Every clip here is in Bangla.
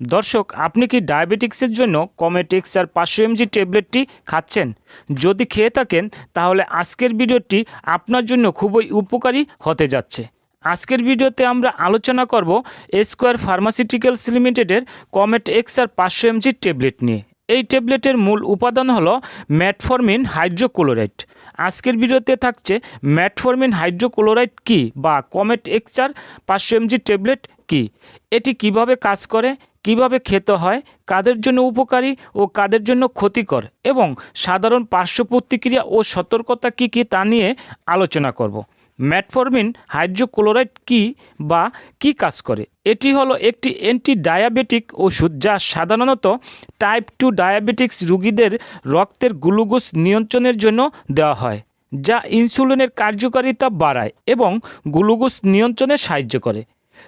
দর্শক, আপনি কি ডায়াবেটিক্সের জন্য কমেটেক্স আর পাঁচশো এমজি ট্যাবলেটটি খাচ্ছেন? যদি খেয়ে থাকেন, তাহলে আজকের ভিডিওটি আপনার জন্য খুবই উপকারী হতে যাচ্ছে। আজকের ভিডিওতে আমরা আলোচনা করব স্কোয়ার ফার্মাসিউটিক্যালস লিমিটেডের কমেট এক্স আর পাঁচশো এমজি ট্যাবলেট নিয়ে। এই ট্যাবলেটের মূল উপাদান হলো ম্যাটফরমিন হাইড্রোক্লোরাইড আজকের ভিডিওতে থাকছে ম্যাটফরমিন হাইড্রোক্লোরাইড কি বা কমেট এক্সচার পাঁচশো এমজি ট্যাবলেট কি? এটি কীভাবে কাজ করে? কীভাবে খেতে হয়, কাদের জন্য উপকারী ও কাদের জন্য ক্ষতিকর এবং সাধারণ পার্শ্ব প্রতিক্রিয়া ও সতর্কতা কী কী তা নিয়ে আলোচনা করব। ম্যাটফরমিন হাইড্রোক্লোরাইড কি বা কি কাজ করে? এটি হলো একটি অ্যান্টি ডায়াবেটিক ওষুধ যা সাধারণত টাইপ টু ডায়াবেটিক্স রোগীদের রক্তের গ্লুকোজ নিয়ন্ত্রণের জন্য দেওয়া হয়, যা ইনসুলিনের কার্যকারিতা বাড়ায় এবং গ্লুকোজ নিয়ন্ত্রণে সাহায্য করে।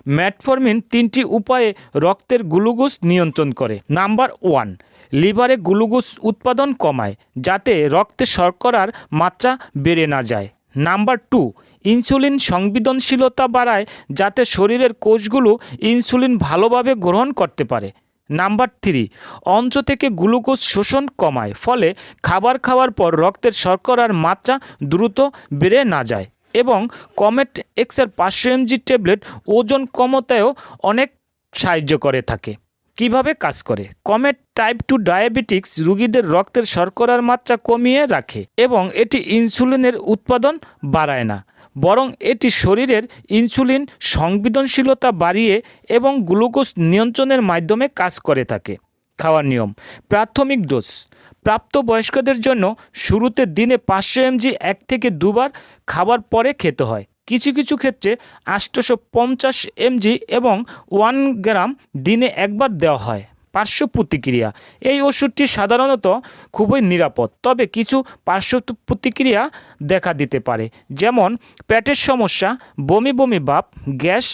ম্যাটফরমিন তিনটি উপায়ে রক্তের গ্লুকোজ নিয়ন্ত্রণ করে। নাম্বার ওয়ান, লিভারে গ্লুকোজ উৎপাদন কমায় যাতে রক্তে শর্করার মাত্রা বেড়ে না যায়। নাম্বার টু, ইনসুলিন সংবেদনশীলতা বাড়ায় যাতে শরীরের কোষগুলো ইনসুলিন ভালোভাবে গ্রহণ করতে পারে। নাম্বার থ্রি অঞ্চ থেকে গ্লুকোজ শোষণ কমায়, ফলে খাবার খাওয়ার পর রক্তের শর্করার মাত্রা দ্রুত বেড়ে না যায়। এবং কমেট এক্সের পাঁচশো এমজি ট্যাবলেট ওজন কমতায়ও অনেক সাহায্য করে থাকে। কীভাবে কাজ করে? কমেট টাইপ টু ডায়াবেটিক্স রোগীদের রক্তের শর্করার মাত্রা কমিয়ে রাখে এবং এটি ইনসুলিনের উৎপাদন বাড়ায় না, বরং এটি শরীরের ইনসুলিন সংবেদনশীলতা বাড়িয়ে এবং গ্লুকোজ নিয়ন্ত্রণের মাধ্যমে কাজ করে থাকে। খাওয়ার নিয়ম। প্রাথমিক ডোজ। প্রাপ্তবয়স্কদের জন্য শুরুতে দিনে পাঁচশো এমজি এক থেকে দুবার খাবার পরে খেতে হয়। কিছু কিছু ক্ষেত্রে আটশোশো পঞ্চাশ এমজি এবং ওয়ান গ্রাম দিনে একবার দেওয়া হয়। পার্শ্ব প্রতিক্রিয়া। এই ওষুধটি সাধারণত খুবই নিরাপদ, তবে কিছু পার্শ্ব প্রতিক্রিয়া দেখা দিতে পারে, যেমন পেটের সমস্যা, বমি বমি ভাব, গ্যাস,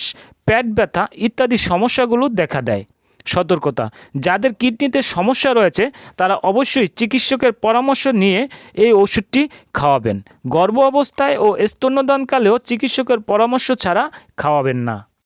পেট ব্যথা ইত্যাদি সমস্যাগুলো দেখা দেয়। সতর্কতা। যাদের কিডনিতে সমস্যা রয়েছে, তারা অবশ্যই চিকিৎসকের পরামর্শ নিয়ে এই ওষুধটি খাওয়াবেন। গর্ভ অবস্থায় ও স্তন্যদানকালেও চিকিৎসকের পরামর্শ ছাড়া খাওয়াবেন না।